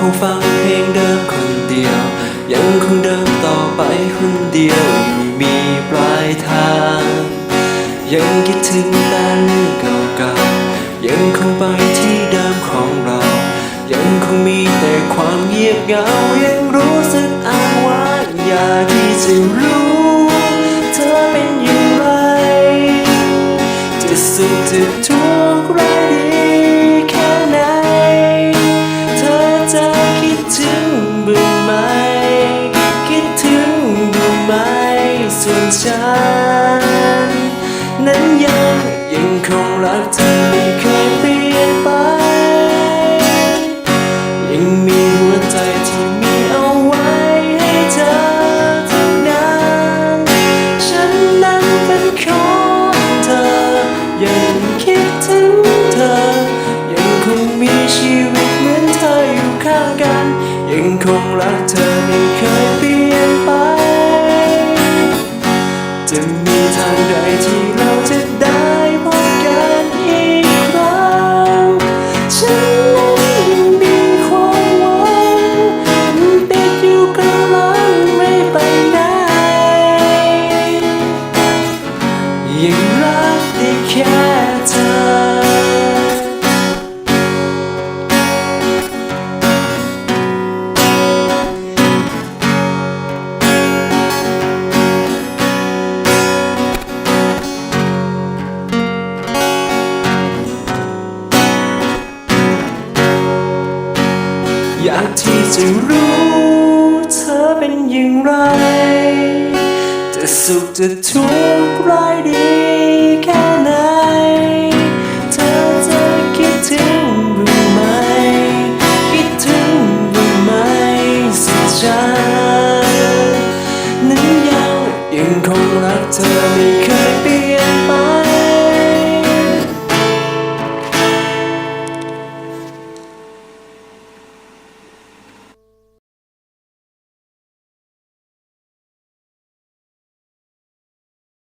คงฟังเพลงเดิมคนเดียว ยังคงเดินต่อไปคนเดียวไม่มีปลายทาง ยังคิดถึงแต่เรื่องเก่าๆยังคงไปที่เดิมของเรา ยังคงมีแต่ความเงียบเหงายังรู้สึกอ้างว้างอยากที่จะรู้เธอเป็นอย่างไรจะสุขจะทุกข์ไรดี ถึงบ้างไหม คิดถึงบ้างไหม ส่วนฉัน นั้นยังยังคงรักเธอ รักเธอไม่เคยเปลี่ยนไป อยากที่จะรู้เธอเป็นอย่างไร จะสุขจะทุกข์ร้ายดีแค่ไหน เธอจะคิดถึงหรือไม่ คิดถึงหรือไม่สิฉันนั้นยังยังคงรักเธอไม่เคยเปลี่ยน